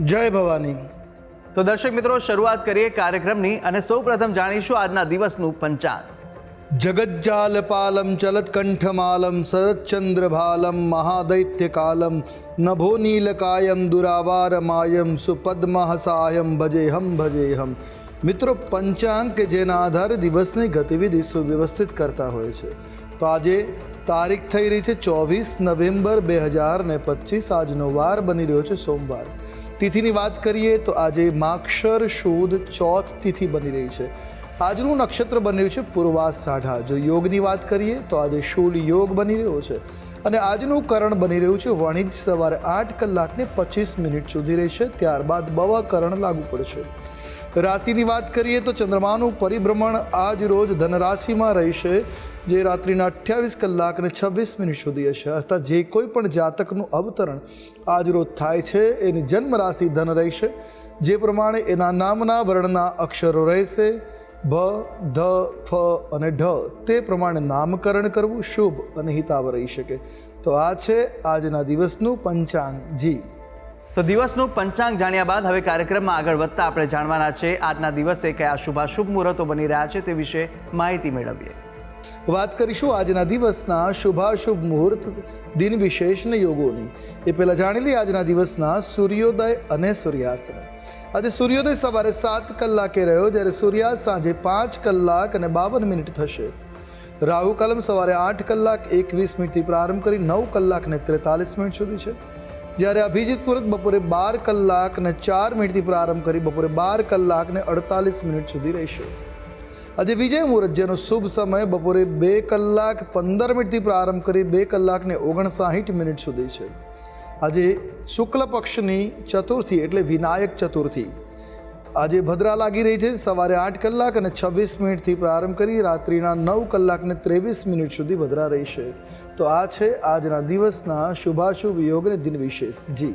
જય ભવાની. તો દર્શક મિત્રો શરૂઆત કરીએ કાર્યક્રમની અને સૌપ્રથમ જાણીશું આજના દિવસનું પંચાંગ. જગજ્જાલપાલમ ચલત્કંઠમાલમ શરચ્ચંદ્રભાલમ મહાદૈત્યકાલમ નભો નીલકાયમ દુરાવારમાયમ સુપદ્મહસાયમ ભજેહમ ભજેહમ. મિત્રો પંચાંગ કે જેના આધારે દિવસની ગતિવિધિ સુવ્યવસ્થિત કરતા હોય છે. તો આજે તારીખ થઈ રહી છે ચોવીસ નવેમ્બર બે હજાર ને પચીસ. આજનો વાર બની રહ્યો છે સોમવાર. તિથિની વાત કરીએ તો આજે માક્ષર શુદ્ધ ચોથ તિથિ બની રહી છે. આજનું નક્ષત્ર બની રહ્યું છે પૂર્વાસ સાઢા. જો યોગની વાત કરીએ તો આજે શૂલ યોગ બની રહ્યો છે અને આજનું કરણ બની રહ્યું છે. વણિજ સવારે આઠ કલાકને પચીસ મિનિટ સુધી રહેશે. ત્યારબાદ બવા કરણ લાગુ પડશે. રાશિની વાત કરીએ તો ચંદ્રમાનું પરિભ્રમણ આજ રોજ ધનરાશિમાં રહેશે. જે રાત્રિના અઠ્યાવીસ કલાક અને છવ્વીસ મિનિટ સુધી હશે. અર્થાત જે કોઈ પણ જાતકનું અવતરણ આજરોજ થાય છે, એની જન્મ રાશિ ધન રહેશે. જે પ્રમાણે એના નામના વર્ણના અક્ષરો રહેશે. ભ, ધ, ફ અને ઢ. તે પ્રમાણે નામકરણ કરવું શુભ અને હિતાવ રહી શકે. તો આ છે આજના દિવસનું પંચાંગ જી. તો દિવસનું પંચાંગ જાણ્યા બાદ હવે કાર્યક્રમમાં આગળ વધતા આપણે જાણવાના છે, આજના દિવસે કયા શુભાશુભ મુહૂર્તો બની રહ્યા છે તે વિશે માહિતી મેળવીએ. વાત કરીશું આજના દિવસના શુભાશુભ મુહૂર્ત દિન વિશેષને યોગોની. એ પહેલાં જાણી લઈએ આજના દિવસના સૂર્યોદય અને સૂર્યાસ્ત આજે સૂર્યોદય સવારે સાત કલાકે રહ્યો, જ્યારે સૂર્યાસ્ત સાંજે પાંચ કલાક અને બાવન મિનિટ થશે. રાહુ કલમ સવારે આઠ કલાક, એકવીસ મિનિટથી પ્રારંભ કરી નવ કલાક ને ત્રેતાલીસ મિનિટ સુધી છે. જ્યારે અભિજીત મુહૂર્ત બપોરે બાર કલાક ને ચાર મિનિટથી પ્રારંભ કરી બપોરે બાર કલાક ને અડતાલીસ મિનિટ સુધી રહેશે. આજે વિજય મુહૂર્ત શુભ સમય. બપોરે બે કલાક પંદર મિનિટથી પ્રારંભ કરી બે કલાકને ઓગણસાહીઠ મિનિટ સુધી છે. આજે શુક્લ પક્ષની ચતુર્થી એટલે વિનાયક ચતુર્થી. આજે ભદ્રા લાગી રહી છે. સવારે આઠ કલાક અને છવ્વીસ મિનિટથી પ્રારંભ કરી રાત્રિના નવ કલાકને ત્રેવીસ મિનિટ સુધી ભદ્રા રહેશે તો આ છે આજના દિવસના શુભાશુભ યોગને દિન વિશેષ જી.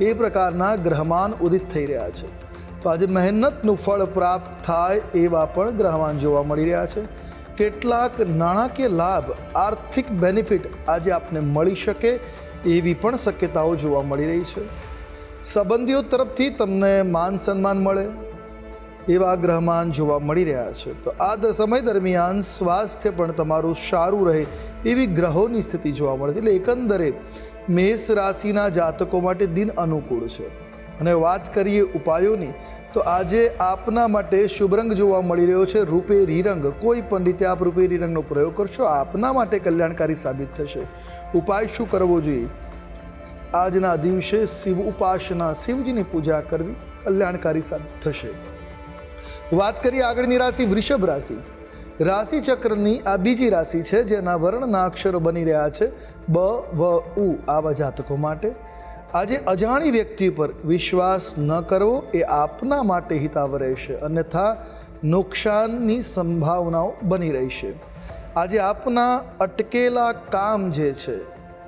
એ પ્રકારના ગ્રહમાન ઉદિત થઈ રહ્યા છે. તો આજે મહેનતનું ફળ પ્રાપ્ત થાય એવા પણ ગ્રહમાન જોવા મળી રહ્યા છે. કેટલાક નાણાકીય લાભ, આર્થિક બેનિફિટ આજે આપને મળી શકે એવી પણ શક્યતાઓ જોવા મળી રહી છે. સંબંધીઓ તરફથી તમને માન સન્માન મળે એવા ગ્રહમાન જોવા મળી રહ્યા છે. તો આ સમય દરમિયાન સ્વાસ્થ્ય પણ તમારું સારું રહે એવી ગ્રહોની સ્થિતિ જોવા મળે છે. એટલે એકંદરે મેષ રાશિના જાતકો માટે દિન અનુકૂળ છે. અને વાત કરીએ ઉપાયોની, તો આજે આપના માટે શુભ રંગ જોવા મળી રહ્યો છે. રૂપેરી રંગ કોઈ પણ રીતે આપ રૂપેરી રંગનો પ્રયોગ કરશો, આપના માટે કલ્યાણકારી સાબિત થશે. ઉપાય શું કરવો જોઈએ? આજના દિવસે શિવ ઉપાસના શિવજીની પૂજા કરવી કલ્યાણકારી સાબિત થશે. વાત કરીએ આગળની રાશિ, વૃષભ રાશિ. રાશિ ચક્રની આ બીજી રાશિ છે, જેના વર્ણના અક્ષરો બની રહ્યા છે, બ, વ, ઉ, આવા જાતકો માટે. આજે અજાણી વ્યક્તિ પર વિશ્વાસ ન કરવો એ આપના માટે હિતાવ રહેશે, અન્યથા નુકસાનની સંભાવનાઓ બની રહી છે આજે આપના અટકેલા કામ જે છે,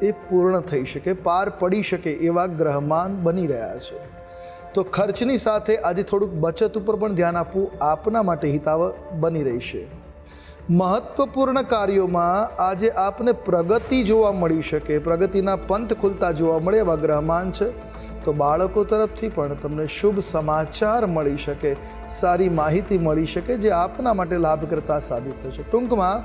એ પૂર્ણ થઈ શકે, પાર પડી શકે એવા ગ્રહમાન બની રહ્યા છે. તો ખર્ચની સાથે આજે થોડુંક બચત ઉપર પણ ધ્યાન આપવું આપના માટે હિતાવ બની રહી છે મહત્વપૂર્ણ કાર્યોમાં આજે આપને પ્રગતિ જોવા મળી શકે. પ્રગતિના પંથ ખુલતા જોવા મળે એવા ગ્રહમાન છે. તો બાળકો તરફથી પણ તમને શુભ સમાચાર મળી શકે. સારી માહિતી મળી શકે જે આપના માટે લાભકર્તા સાબિત થશે. ટૂંકમાં,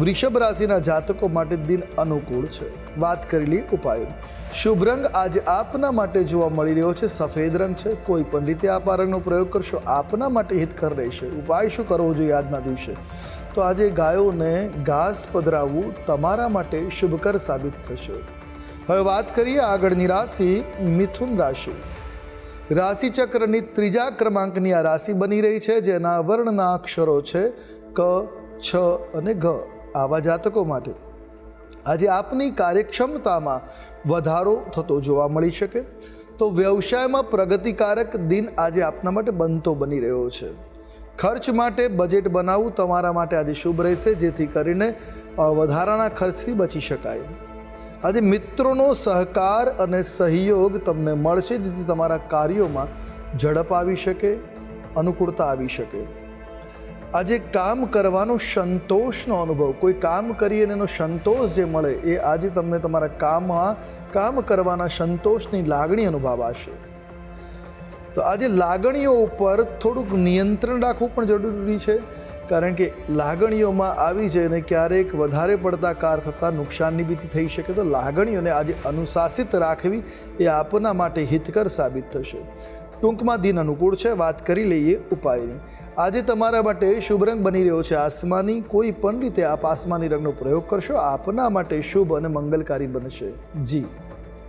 વૃષભ રાશિના જાતકો માટે દિન અનુકૂળ છે. વાત કરેલી ઉપાયો. શુભ રંગ આજે આપના માટે જોવા મળી રહ્યો છે. સફેદ રંગ છે. કોઈ પણ રીતે આપ આ રંગનો પ્રયોગ કરશો. આપના માટે હિતકર રહેશે. ઉપાય શું કરવો જોઈએ આજના દિવસે? તો આજે ગાયોને ઘાસ પધરાવવું તમારા માટે શુભકર સાબિત થશે. હવે વાત કરીએ આગળની રાશિ મિથુન રાશિ. રાશિ ચક્રની ત્રીજા ક્રમાંકની આ રાશિ બની રહી છે, જેના વર્ણના અક્ષરો છે ક, છ અને ઘ, આવા જાતકો માટે. આજે આપની કાર્યક્ષમતામાં વધારો થતો જોવા મળી શકે. તો વ્યવસાયમાં પ્રગતિકારક દિન આજે આપના માટે બનતો બની રહ્યો છે. ખર્ચ માટે બજેટ બનાવવું તમારા માટે આજે શુભ રહેશે, જેથી કરીને વધારાના ખર્ચથી બચી શકાય. આજે મિત્રોનો સહકાર અને સહયોગ તમને મળશે, જેથી તમારા કાર્યોમાં ઝડપ આવી શકે, અનુકૂળતા આવી શકે. આજે કામ કરવાનો સંતોષનો અનુભવ, કોઈ કામ કરીએ અને એનો સંતોષ જે મળે, એ આજે તમને તમારા કામમાં કામ કરવાના સંતોષની લાગણી અનુભવાશે. તો આજે લાગણીઓ ઉપર થોડુંક નિયંત્રણ રાખવું પણ જરૂરી છે, કારણ કે લાગણીઓમાં આવી જઈને ક્યારેક વધારે પડતા કાર થતાં નુકસાનની બી થઈ શકે. તો લાગણીઓને આજે અનુશાસિત રાખવી એ આપના માટે હિતકર સાબિત થશે. ટૂંકમાં દિન અનુકૂળ છે, વાત કરી લઈએ ઉપાયની. આજે તમારા માટે શુભ રંગ બની રહ્યો છે. આસમાની કોઈ પણ રીતે આપ આસમાની રંગનો પ્રયોગ કરશો, આપના માટે શુભ અને મંગલકારી બનશે. જી.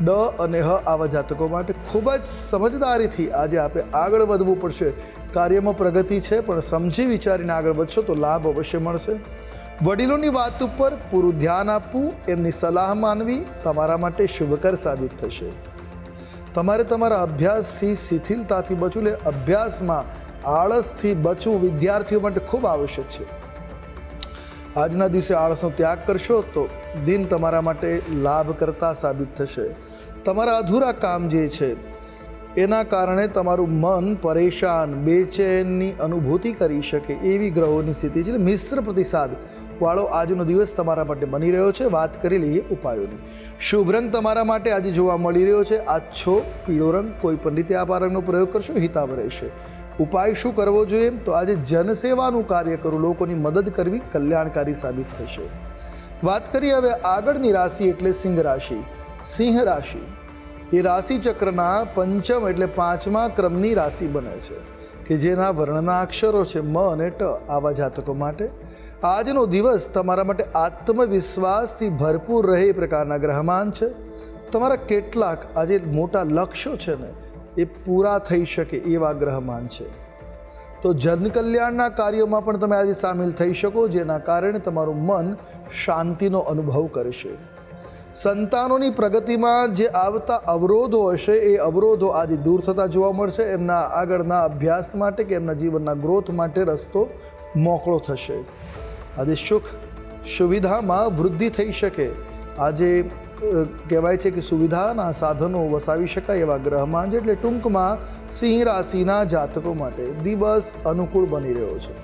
ડ અને હ આવા જાતકો માટે ખૂબ જ સમજદારીથી આજે આપણે આગળ વધવું પડશે. કાર્યમાં પ્રગતિ છે, પણ સમજી વિચારીને આગળ વધશો તો લાભ અવશ્ય મળશે. વડીલોની વાત ઉપર પૂરું ધ્યાન આપવું, એમની સલાહ માનવી તમારા માટે શુભકર સાબિત થશે. તમારે તમારા અભ્યાસથી શિથિલતાથી બચવું, એટલે અભ્યાસમાં આળસથી બચવું વિદ્યાર્થીઓ માટે ખૂબ આવશ્યક છે. આજના દિવસે આળસનો ત્યાગ કરશો તો દિન તમારા માટે લાભકર્તા સાબિત થશે. તમારા અધૂરા કામ જે છે, એના કારણે તમારું મન પરેશાન, બેચેનની અનુભૂતિ કરી શકે એવી ગ્રહોની સ્થિતિ છે મિશ્ર પ્રતિસાદ વાળો આજનો દિવસ તમારા માટે બની રહ્યો છે. વાત કરી લઈએ ઉપાયોની. શુભ રંગ તમારા માટે આજે જોવા મળી રહ્યો છે. આછો પીળો રંગ, કોઈ પણ રીતે આ રંગનો પ્રયોગ કરશો, હિતાવ રહેશે. ઉપાય શું કરવો જોઈએ? તો આજે જનસેવાનું કાર્ય કરવું લોકોની મદદ કરવી કલ્યાણકારી સાબિત થશે. વાત કરીએ હવે આગળની રાશિ, એટલે સિંહ રાશિ. સિંહ રાશિ. એ રાશિ ચક્રના પંચમ એટલે પાંચમા ક્રમની રાશિ બને છે, કે જેના વર્ણના અક્ષરો છે મ અને ટ આવા જાતકો માટે. આજનો દિવસ તમારા માટે આત્મવિશ્વાસથી ભરપૂર રહે એ પ્રકારના ગ્રહમાન છે. તમારા કેટલાક આજે મોટા લક્ષ્યો છે ને, એ પૂરા થઈ શકે એવા ગ્રહમાન છે. તો જનકલ્યાણના કાર્યોમાં પણ તમે આજે સામેલ થઈ શકો, જેના કારણે તમારું મન શાંતિનો અનુભવ કરશે. સંતાનોની પ્રગતિમાં જે આવતા અવરોધો હશે, એ અવરોધો આજે દૂર થતા જોવા મળશે. એમના આગળના અભ્યાસ માટે કે એમના જીવનના ગ્રોથ માટે રસ્તો મોકળો થશે. આજે સુખ સુવિધામાં વૃદ્ધિ થઈ શકે. આજે કહેવાય છે કે સુવિધાના સાધનો વસાવી શકાય એવા ગ્રહમાં છે એટલે ટૂંકમાં સિંહ રાશિના જાતકો માટે દિવસ અનુકૂળ બની રહ્યો છે.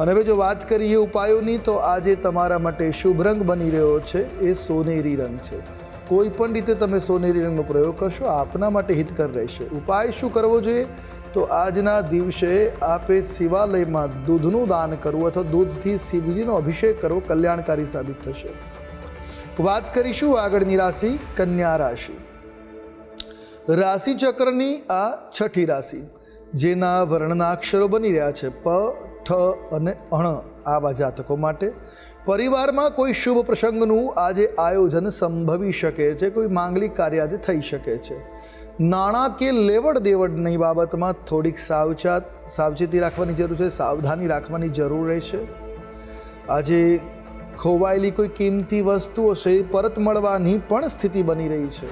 અને હવે જો વાત કરીએ ઉપાયોની, તો આજે તમારા માટે શુભ રંગ બની રહ્યો છે. એ સોનેરી રંગ છે. કોઈ પણ રીતે તમે સોનેરી રંગનો પ્રયોગ કરશો, આપના માટે હિતકર રહેશે. ઉપાય શું કરવો જોઈએ? તો આજના દિવસે આપે શિવાલયમાં દૂધનું દાન કરવું અથવા દૂધથી શિવજીનો અભિષેક કરવો કલ્યાણકારી સાબિત થશે. વાત કરીશું આગળની રાશિ, કન્યા રાશિ. રાશિ ચક્રની આ છઠ્ઠી રાશિ, જેના વર્ણના અક્ષરો બની રહ્યા છે. પ ઠ અને અણ આવા જાતકો માટે પરિવારમાં કોઈ શુભ પ્રસંગનું આજે આયોજન સંભવી શકે છે, કોઈ માંગલિક કાર્ય આજે થઈ શકે છે. નાણાકીય લેવડ દેવડની બાબતમાં થોડીક સાવચાત, સાવચેતી રાખવાની જરૂર છે, સાવધાની રાખવાની જરૂર રહેશે આજે ખોવાયેલી કોઈ કિંમતી વસ્તુઓ છે એ પરત મળવાની પણ સ્થિતિ બની રહી છે.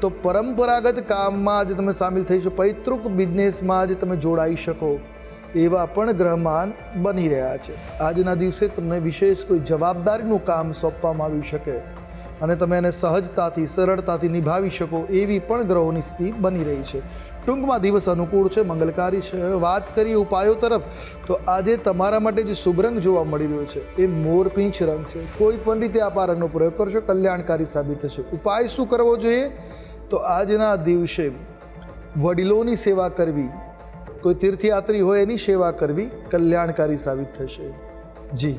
તો પરંપરાગત કામમાં આજે તમે સામેલ થઈ શકો પૈતૃક બિઝનેસમાં આજે તમે જોડાઈ શકો. એવા પણ ગ્રહમાન બની રહ્યા છે. આજના દિવસે તમને વિશેષ કોઈ જવાબદારીનું કામ સોંપવામાં આવી શકે અને તમે એને સહજતાથી, સરળતાથી નિભાવી શકો એવી પણ ગ્રહોની સ્થિતિ બની રહી છે. ટૂંકમાં દિવસ અનુકૂળ છે, મંગલકારી છે. વાત કરીએ ઉપાયો તરફ, તો આજે તમારા માટે જે શુભ રંગ જોવા મળી રહ્યો છે, એ મોરપીંછ રંગ છે. કોઈ પણ રીતે આ પારણનો પ્રયોગ કરશો, કલ્યાણકારી સાબિત થશે. ઉપાય શું કરવો જોઈએ? તો આજના દિવસે વડીલોની સેવા કરવી કોઈ તીર્થયાત્રી હોય એની સેવા કરવી કલ્યાણકારી સાબિત થશે. જી.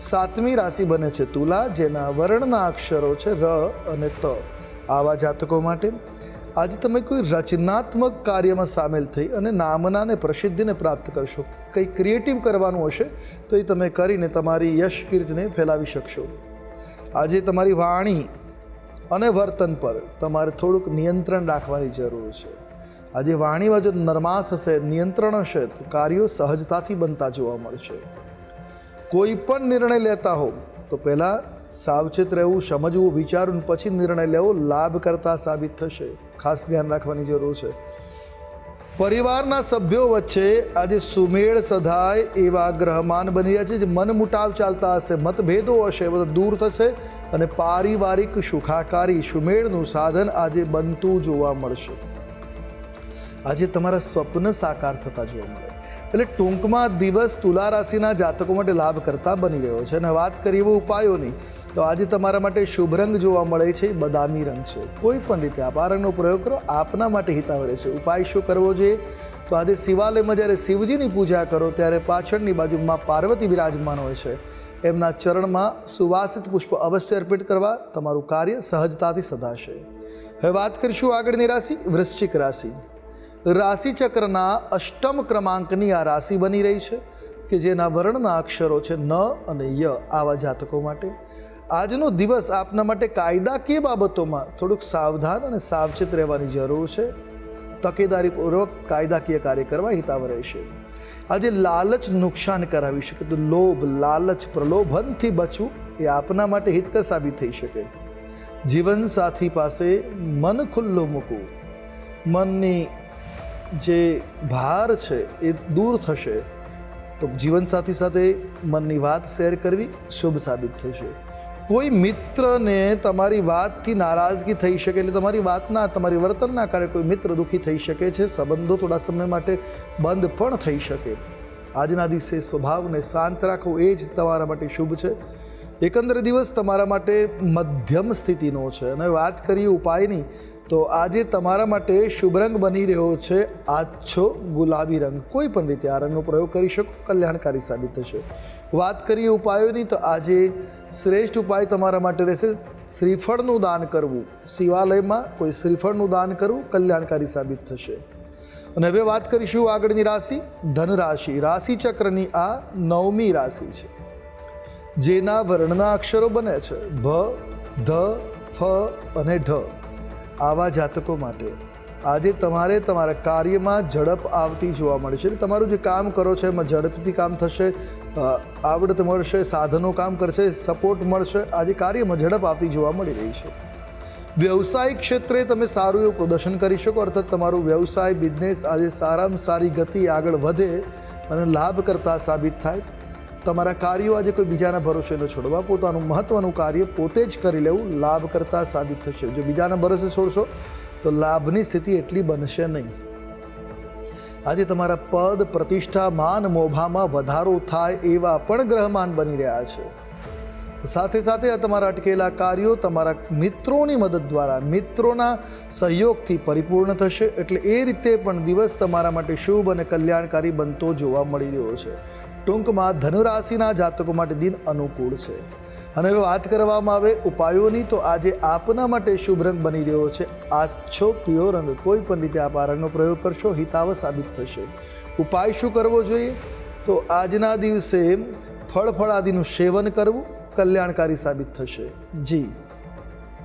સાતમી રાશિ બને છે તુલા, જેના વર્ણના અક્ષરો છે ર અને ત. આવા જાતકો માટે આજે તમે કોઈ રચનાત્મક કાર્યમાં સામેલ થઈ અને નામના અને પ્રસિદ્ધિને પ્રાપ્ત કરશો. કંઈ ક્રિએટિવ કરવાનું હશે તો એ તમે કરીને તમારી યશ કીર્તિને ફેલાવી શકશો. આજે તમારી વાણી અને વર્તન પર તમારે થોડુંક નિયંત્રણ રાખવાની જરૂર છે. આજે વાણીમાં જો નરમાસ હશે, નિયંત્રણ હશે, તો કાર્યો સહજતાથી બનતા જોવા મળશે. કોઈ પણ નિર્ણય લેતા હો, તો પહેલાં સાવચેત રહેવું, સમજવું, વિચારવું, પછી નિર્ણય લેવો લાભ કરતા સાબિત થશે. ખાસ ધ્યાન રાખવાની જરૂર છે. પરિવારના સભ્યો વચ્ચે આજે સુમેળ સધાય એવા ગ્રહમાન બની રહ્યા છે. જે મનમુટાવ ચાલતા હશે, મતભેદો હશે બધા દૂર થશે અને પારિવારિક સુખાકારી, સુમેળનું સાધન આજે બનતું જોવા મળશે. આજે તમારા સ્વપ્ન સાકાર થતા જોવા મળે. એટલે ટૂંકમાં દિવસ તુલા રાશિના જાતકો માટે લાભ કરતા બની રહ્યો છે. અને વાત કરીએ એવો ઉપાયોની, તો આજે તમારા માટે શુભ રંગ જોવા મળે છે, બદામી રંગ છે. કોઈ પણ રીતે આપ આ રંગનો પ્રયોગ કરો, આપના માટે હિતાવ રહેશે ઉપાય શું કરવો જોઈએ? તો આજે શિવાલયમાં જ્યારે શિવજીની પૂજા કરો, ત્યારે પાછળની બાજુમાં પાર્વતી બિરાજમાન હોય છે. એમના ચરણમાં સુવાસિત પુષ્પ અવશ્ય અર્પિત કરવા તમારું કાર્ય સહજતાથી સધાશે. હવે વાત કરીશું આગળની રાશિ, વૃશ્ચિક રાશિ. રાશિ ચક્રના અષ્ટમ ક્રમાંકની આ રાશિ બની રહી છે કે જેના વર્ણના અક્ષરો છે ન અને ય આવા જાતકો માટે. આજનો દિવસ આપના માટે કાયદાકીય બાબતોમાં થોડુંક સાવધાન અને સાવચેત રહેવાની જરૂર છે. તકેદારીપૂર્વક કાયદાકીય કાર્ય કરવા હિતાવ રહેશે. આજે લાલચ નુકસાન કરાવી શકે તો લોભ, લાલચ, પ્રલોભનથી બચવું એ આપના માટે હિતકર સાબિત થઈ શકે. જીવનસાથી પાસે મન ખુલ્લું મૂકવું. મનની જે ભાર છે એ દૂર થશે, તો જીવનસાથી સાથે મનની વાત શેર કરવી શુભ સાબિત થશે. કોઈ મિત્રને તમારી વાતથી નારાજગી થઈ શકે એટલે તમારી વાતના, તમારી વર્તનના કારણે કોઈ મિત્ર દુઃખી થઈ શકે છે, સંબંધો થોડા સમય માટે બંધ પણ થઈ શકે. આજના દિવસે સ્વભાવને શાંત રાખવો એ જ તમારા માટે શુભ છે. એકંદર દિવસ તમારા માટે મધ્યમ સ્થિતિનો છે. અને વાત કરીએ ઉપાયની તો આજે તમારા માટે શુભ રંગ બની રહ્યો છે આછો ગુલાબી રંગ. કોઈ પણ રીતે આ રંગનો પ્રયોગ કરી શકો, કલ્યાણકારી સાબિત થશે. વાત કરીએ ઉપાયોની, તો આજે શ્રેષ્ઠ ઉપાય તમારા માટે રહેશે શ્રીફળનું દાન કરવું. શિવાલયમાં કોઈ શ્રીફળનું દાન કરવું કલ્યાણકારી સાબિત થશે. અને હવે વાત કરીશું આગળની રાશિ ધન રાશિ રાશિ ચક્રની આ નવમી રાશિ છે, જેના વર્ણના અક્ષરો બને છે, ભ, ધ, ફ અને ઢ. આવા જાતકો માટે. આજે તમારે તમારા કાર્યમાં ઝડપ આવતી જોવા મળે છે. તમારું જે કામ કરો છો, એમાં ઝડપથી કામ થશે આવડત મળશે, સાધનો કામ કરશે, સપોર્ટ મળશે. આજે કાર્યમાં ઝડપ આવતી જોવા મળી રહી છે. વ્યવસાયિક ક્ષેત્રે તમે સારું એવું પ્રદર્શન કરી શકો, અર્થાત તમારું વ્યવસાય બિઝનેસ આજે સારામાં સારી ગતિ આગળ વધે અને લાભ કરતા સાબિત થાય. તમારા કાર્યો આજે કોઈ બીજાના ભરોસે ન છોડવા. પોતાનું મહત્વનું કાર્ય પોતે જ કરી લેવું લાભ કરતા સાબિત થશે. જો બીજાના ભરોસે છોડશો, તો લાભની સ્થિતિ એટલી બનશે નહીં. આજે તમારા પદ, પ્રતિષ્ઠા, માન, મોભામાં વધારો થાય એવા પણ ગ્રહમાન બની રહ્યા છે. સાથે સાથે આ તમારા અટકેલા કાર્યો તમારા મિત્રોની મદદ દ્વારા, મિત્રોના સહયોગથી પરિપૂર્ણ થશે. એટલે એ રીતે પણ દિવસ તમારા માટે શુભ અને કલ્યાણકારી બનતો જોવા મળી રહ્યો છે. ટૂંકમાં ધનુરાશિના જાતકો માટે દિન અનુકૂળ છે. અને હવે વાત કરવામાં આવે ઉપાયોની, તો આજે આપના માટે શુભ રંગ બની રહ્યો છે. આછો પીળો રંગ કોઈ પણ રીતે આપ આ રંગનો પ્રયોગ કરશો હિતાવ સાબિત થશે. ઉપાય શું કરવો જોઈએ? તો આજના દિવસે ફળ ફળાદિનું સેવન કરવું કલ્યાણકારી સાબિત થશે. જી.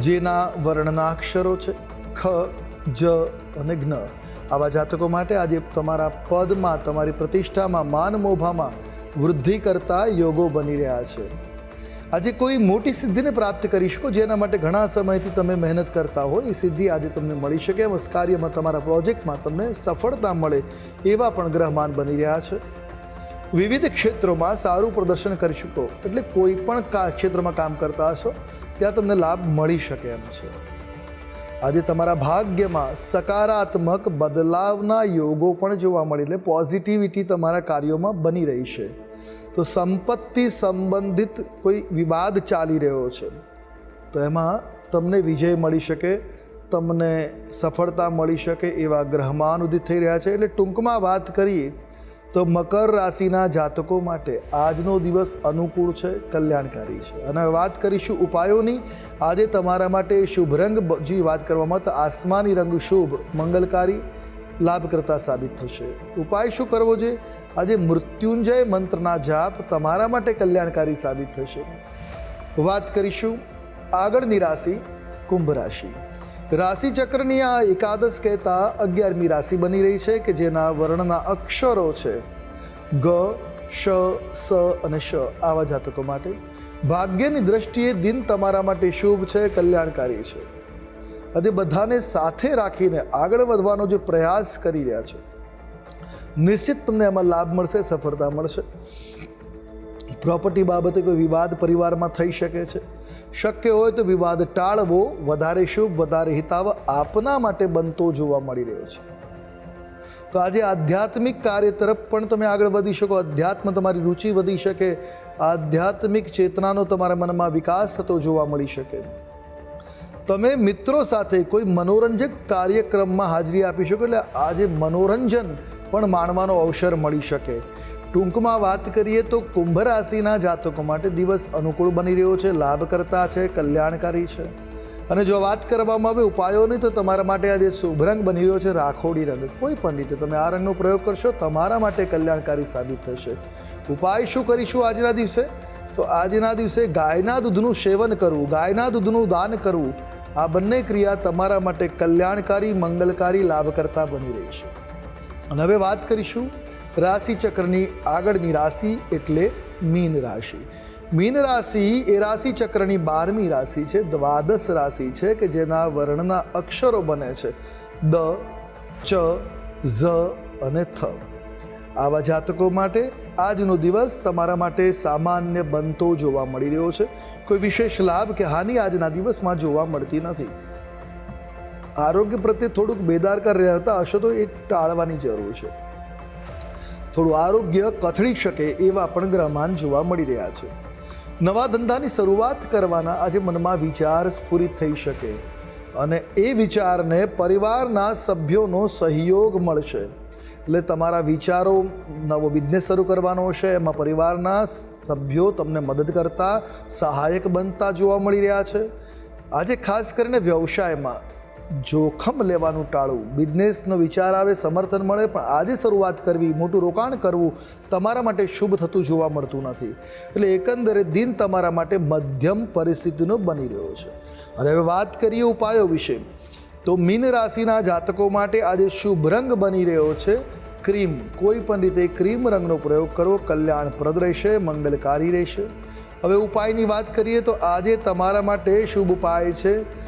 જેના વર્ણના અક્ષરો છે. ખ, જ અને જ્ઞ. આવા જાતકો માટે આજે તમારા પદમાં, તમારી પ્રતિષ્ઠામાં, માન મોભામાં વૃદ્ધિ કરતા યોગો બની રહ્યા છે. આજે કોઈ મોટી સિદ્ધિને પ્રાપ્ત કરી શકો, જેના માટે ઘણા સમયથી તમે મહેનત કરતા હોય એ સિદ્ધિ આજે તમને મળી શકે, એમ કાર્યમાં, તમારા પ્રોજેક્ટમાં તમને સફળતા મળે એવા પણ ગ્રહમાન બની રહ્યા છે. વિવિધ ક્ષેત્રોમાં સારું પ્રદર્શન કરી શકો. એટલે કોઈ પણ ક્ષેત્રમાં કામ કરતા હશો, ત્યાં તમને લાભ મળી શકે એમ છે. આજે તમારા ભાગ્યમાં સકારાત્મક બદલાવના યોગો પણ જોવા મળે એટલે પોઝિટિવિટી તમારા કાર્યોમાં બની રહી છે. તો સંપત્તિ સંબંધિત કોઈ વિવાદ ચાલી રહ્યો છે, તો એમાં તમને વિજય મળી શકે, તમને સફળતા મળી શકે એવા ગ્રહમાન ઉદિત થઈ રહ્યા છે. એટલે ટૂંકમાં વાત કરીએ તો મકર રાશિના જાતકો માટે આજનો દિવસ અનુકૂળ છે, કલ્યાણકારી છે. અને વાત કરીશું ઉપાયોની. આજે તમારા માટે શુભ રંગ બ- વાત કરવામાં તો આસમાની રંગ શુભ, મંગલકારી, લાભકર્તા સાબિત થશે. ઉપાય શું કરવો જોઈએ આજે મૃત્યુંજય મંત્રના જાપ તમારા માટે કલ્યાણકારી સાબિત થશે. વાત કરીશું આગળની રાશિ, કુંભ રાશિ. રાશિ ચક્રની આ એકાદશ કહેતા અગિયારમી રાશિ બની રહી છે કે જેના વર્ણના અક્ષરો છે ગ, શ, સ અને શ આવા જાતકો માટે. ભાગ્યની દ્રષ્ટિએ દિન તમારા માટે શુભ છે, કલ્યાણકારી છે. આજે બધાને સાથે રાખીને આગળ વધવાનો જે પ્રયાસ કરી રહ્યા છો, નિશ્ચિત તમને એમાં લાભ મળશે, સફળતા મળશે. પ્રોપર્ટી બાબતે કોઈ વિવાદ પરિવારમાં થઈ શકે છે. શક્ય હોય તો વિવાદ ટાળવો, વધારે શુભ, વધારે હિતાવ આપના માટે બનતો જોવા મળી રહ્યો છે. તો આજે આધ્યાત્મિક કાર્ય તરફ પણ તમે આગળ વધી શકો. અધ્યાત્મ તમારી રુચિ વધી શકે. આધ્યાત્મિક ચેતનાનો તમારા મનમાં વિકાસ થતો જોવા મળી શકે. તમે મિત્રો સાથે કોઈ મનોરંજક કાર્યક્રમમાં હાજરી આપી શકો, એટલે આજે મનોરંજન પણ માણવાનો અવસર મળી શકે. ટૂંકમાં વાત કરીએ તો કુંભ રાશિના જાતકો માટે દિવસ અનુકૂળ બની રહ્યો છે, લાભકર્તા છે, કલ્યાણકારી છે. અને જો વાત કરવામાં આવે ઉપાયોની, તો તમારા માટે આજે શુભ રંગ બની રહ્યો છે, રાખોડી રંગ. કોઈ પણ રીતે તમે આ રંગનો પ્રયોગ કરશો, તમારા માટે કલ્યાણકારી સાબિત થશે. ઉપાય શું કરીશું આજના દિવસે? તો આજના દિવસે ગાયના દૂધનું સેવન કરવું, ગાયના દૂધનું દાન કરવું. આ બંને ક્રિયા તમારા માટે કલ્યાણકારી, મંગલકારી, લાભકર્તા બની રહી છે. અને હવે વાત કરીશું રાશિ ચક્રની આગળની રાશિ એટલે મીન રાશિ. મીન રાશિ એ રાશિ ચક્રની બારમી રાશિ છે, દ્વાદશ રાશિ છે કે જેના વર્ણના અક્ષરો બને છે, દ, ચ, ઝ અને થ. આવા જાતકો માટે આજનો દિવસ તમારા માટે સામાન્ય બનતો જોવા મળી રહ્યો છે. કોઈ વિશેષ લાભ કે હાનિ આજના દિવસમાં જોવા મળતી નથી. આરોગ્ય પ્રત્યે થોડુંક બેદારકાર રહેતા હશો તો એ ટાળવાની જરૂર છે. થોડું આરોગ્ય કથળી શકે એવા પણ ગ્રહમાન જોવા મળી રહ્યા છે. નવા ધંધાની શરૂઆત કરવાના આજે મનમાં વિચાર સ્ફુરિત થઈ શકે અને એ વિચારને પરિવારના સભ્યોનો સહયોગ મળશે. એટલે તમારા વિચારો નવો બિઝનેસ શરૂ કરવાનો હશે, એમાં પરિવારના સભ્યો તમને મદદ કરતા સહાયક બનતા જોવા મળી રહ્યા છે. આજે ખાસ કરીને વ્યવસાયમાં જોખમ લેવાનું ટાળવું. બિઝનેસનો વિચાર આવે, સમર્થન મળે, પણ આજે શરૂઆત કરવી, મોટું રોકાણ કરવું તમારા માટે શુભ થતું જોવા મળતું નથી. એટલે એકંદરે દિન તમારા માટે મધ્યમ પરિસ્થિતિનો બની રહ્યો છે. અને હવે વાત કરીએ ઉપાયો વિશે. તો મીન રાશિના જાતકો માટે આજે શુભ રંગ બની રહ્યો છે. ક્રીમ. કોઈ પણ રીતે ક્રીમ રંગનો પ્રયોગ કરવો કલ્યાણપ્રદ રહેશે, મંગલકારી રહેશે. હવે ઉપાયની વાત કરીએ તો આજે તમારા માટે શુભ ઉપાય છે.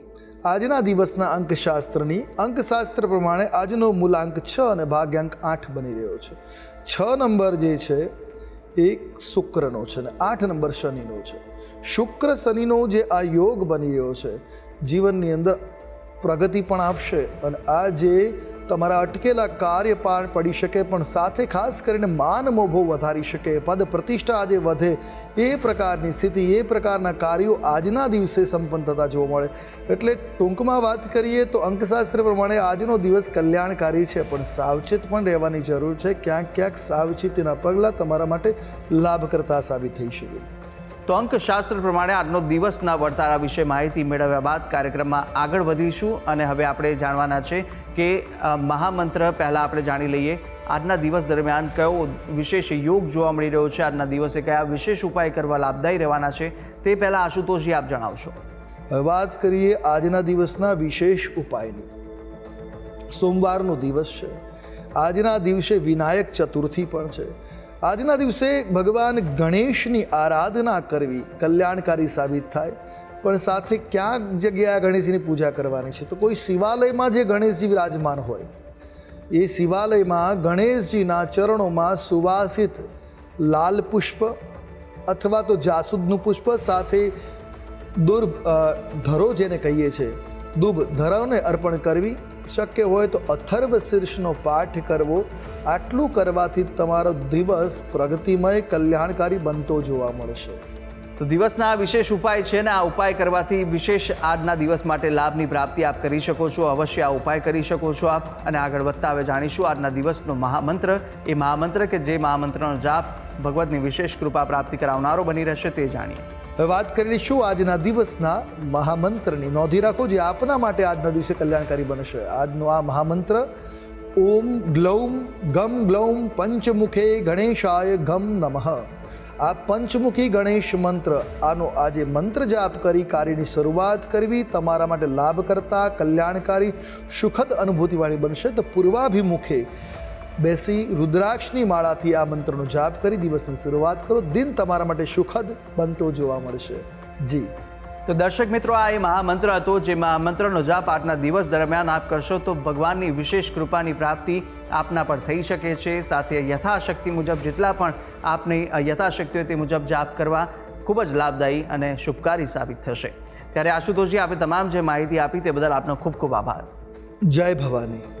આજના દિવસના અંકશાસ્ત્રની અંકશાસ્ત્ર પ્રમાણે આજનો મૂલાંક છ અને ભાગ્યાંક આઠ બની રહ્યો છે. છ નંબર જે છે એ શુક્રનો છે અને આઠ નંબર શનિનો છે. શુક્ર શનિનો જે આ યોગ બની રહ્યો છે, જીવનની અંદર પ્રગતિ પણ આપશે અને આ જે તમારા અટકેલા કાર્ય પાર પડી શકે, પણ સાથે ખાસ કરીને માન મોભો વધારી શકે. પદ પ્રતિષ્ઠા આજે વધે. એ પ્રકારની સ્થિતિ, એ પ્રકારના કાર્યો આજના દિવસે સંપન્ન થતા જોવા મળે. એટલે ટૂંકમાં વાત કરીએ તો અંકશાસ્ત્ર પ્રમાણે આજનો દિવસ કલ્યાણકારી છે, પણ સાવચેત પણ રહેવાની જરૂર છે. ક્યાંક ક્યાંક સાવચેતીના પગલાં તમારા માટે લાભકર્તા સાબિત થઈ શકે. તો અંકશાસ્ત્ર પ્રમાણે આજનો દિવસના વર્તારા વિશે માહિતી મેળવ્યા બાદ કાર્યક્રમમાં આગળ વધીશું અને હવે આપણે જાણવાના છે કે મહામંત્ર પહેલાં આપણે જાણી લઈએ. આજના દિવસ દરમિયાન કયો વિશેષ યોગ જોવા મળી રહ્યો છે? આજના દિવસે કયા વિશેષ ઉપાય કરવા લાભદાયી રહેવાના છે? તે પહેલાં આશુતોષજી આપ જણાવશો. હવે વાત કરીએ આજના દિવસના વિશેષ ઉપાયની. સોમવારનો દિવસ છે. આજના દિવસે વિનાયક ચતુર્થી પણ છે. આજના દિવસે ભગવાન ગણેશની આરાધના કરવી કલ્યાણકારી સાબિત થાય. પણ સાથે ક્યાંક જગ્યાએ ગણેશજીની પૂજા કરવાની છે. તો કોઈ શિવાલયમાં જે ગણેશજી વિરાજમાન હોય, એ શિવાલયમાં ગણેશજીના ચરણોમાં સુવાસિત લાલ પુષ્પ અથવા તો જાસૂદનું પુષ્પ, સાથે દુર્ ધરો જેને કહીએ છીએ દુબ ધરોને અર્પણ કરવી શક્ય હોય તો અથર્વ શીર્ષનો પાઠ કરવો. આટલું કરવાથી તમારો દિવસ પ્રગતિમય, કલ્યાણકારી બનતો જોવા મળશે. તો દિવસના વિશેષ ઉપાય છે ને આ ઉપાય કરવાથી વિશેષ આજના દિવસ માટે લાભની પ્રાપ્તિ આપ કરી શકો છો, અવશ્ય આ ઉપાય કરી શકો છો આપ. અને આગળ વધતા હવે જાણીશું આજના દિવસનો મહામંત્ર. એ મહામંત્ર કે જે મહામંત્રનો જાપ ભગવતની વિશેષ કૃપા પ્રાપ્તિ કરાવનારો બની રહેશે તે જાણીએ. હવે વાત લઈશું આજના દિવસના મહામંત્રની. નોંધી રાખો જે આપના માટે આજના દિવસે કલ્યાણકારી બનશે. આજનો આ મહામંત્ર, ઓમ ગ્લૌમ ગમ ગ્લૌમ પંચમુખે ગણેશાય ગમ નમઃ આ પંચમુખી ગણેશ મંત્ર, આનો આજે મંત્ર જાપ કરી કાર્યની શરૂઆત કરવી, તમારા માટે લાભકર્તા, કલ્યાણકારી, સુખદ અનુભૂતિવાળી બનશે. તો પૂર્વાભિમુખે બેસી રુદ્રાક્ષની માળાથી આ મંત્રનો જાપ કરી દિવસની શરૂઆત કરો. દિન તમારા માટે સુખદ બનતો જોવા મળશે. જી. તો દર્શક મિત્રો આ એ મહામંત્ર હતો જે મહામંત્રનો જાપ આજના દિવસ દરમિયાન આપ કરશો તો ભગવાનની વિશેષ કૃપાની પ્રાપ્તિ આપના પર થઈ શકે છે. સાથે યથાશક્તિ મુજબ જેટલા પણ આપની યથાશક્તિ હોય તે મુજબ જાપ કરવા ખૂબ જ લાભદાયી અને શુભકારી સાબિત થશે. ત્યારે આશુતોષજી આપે તમામ જે માહિતી આપી તે બદલ આપનો ખૂબ ખૂબ આભાર. જય ભવાની.